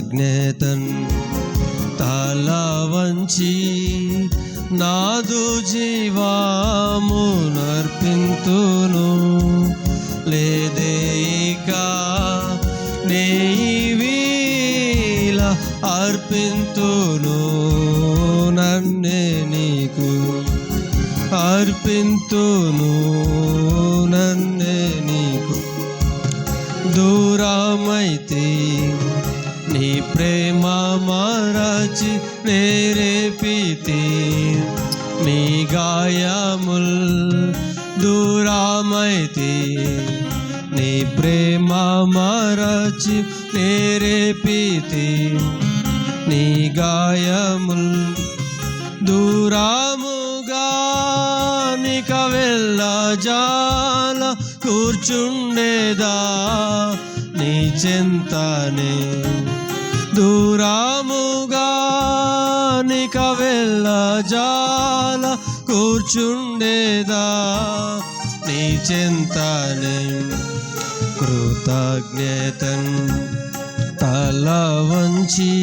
కృతజ్ఞతన్ తల వంచి నాదు జీవామునర్పింతును. లేదేక నీవీల అర్పింతును. నన్నే నీకు అర్పింతును. నన్నే నీకు దూరమైతే నీ ప్రేమ మరచి నేరేపితే నీ గాయముల్ దూరామైతి నీ ప్రేమ మరచి నేరేపితే నీ గాయముల్ దూరాముగా నిక వెళ్ళ జాల కూర్చుండేదా నీ చింతనే దూరాముగా నిక వెళ్ళ జాల కూర్చుండేదా? నీ చింతనే కృతజ్ఞతన్ తల వంచి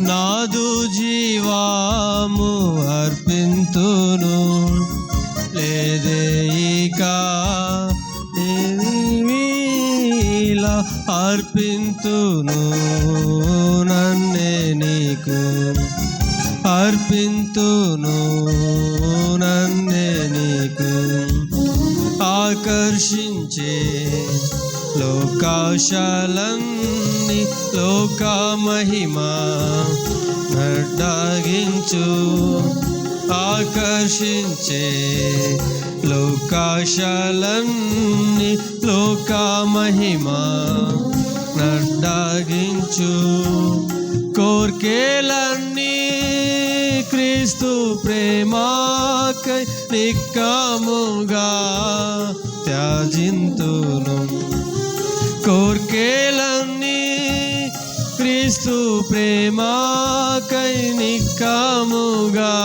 నాదు జీవాము అర్పింతును. లేదే ఇక అర్పింతును నన్నే నీకు. అర్పింతును నన్నే నీకు. ఆకర్షించే లోకాశాలన్నీ లోక మహిమా నడ్డాగించు. ఆకర్షించే లోకాశాలన్ని లోకా మహిమా నడ్డాగించు కోర్కేలన్నీ క్రీస్తు ప్రేమాకై నిక్కముగా త్యాజింతును. కోర్కేల ప్రేమాకై నిక్కముగా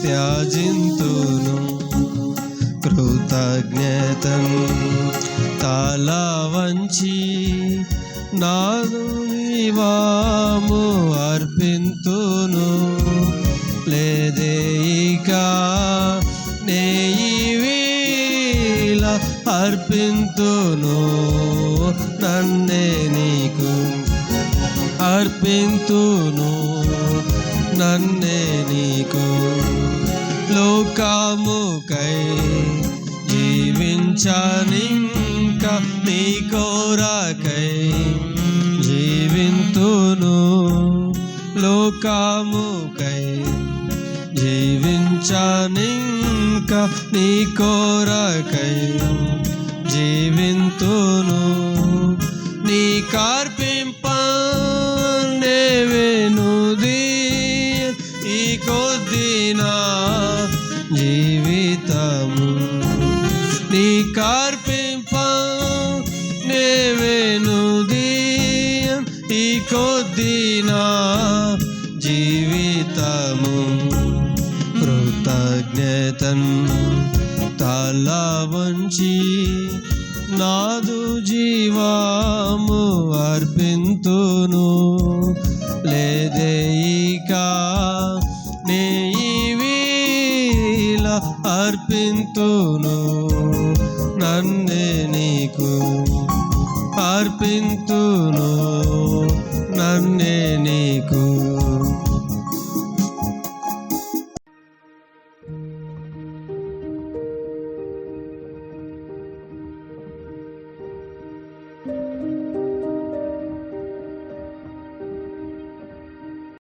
త్యాజింతును. కృతజ్ఞతను తాలా వంచి నాదు వాము అర్పింతును. లేదే ఇక నేయివీల అర్పింతును. నన్నే నీకు అర్పింతును నన్నే నీకు. లోకముకై జీవించనింక నీ కోరకై జీవింతును. లోకముకై జీవించనింక నీ కోరకై జీవింతును. నీ కా నా జీవితము? నీ కార్పింప నేవేను దీయం ఈ కొద్దిన జీవితము. కృతజ్ఞతన్ తలా వంచి నాదు జీవాము అర్పింతును. లే అర్పింతును నన్నే నీకు అర్పింతును.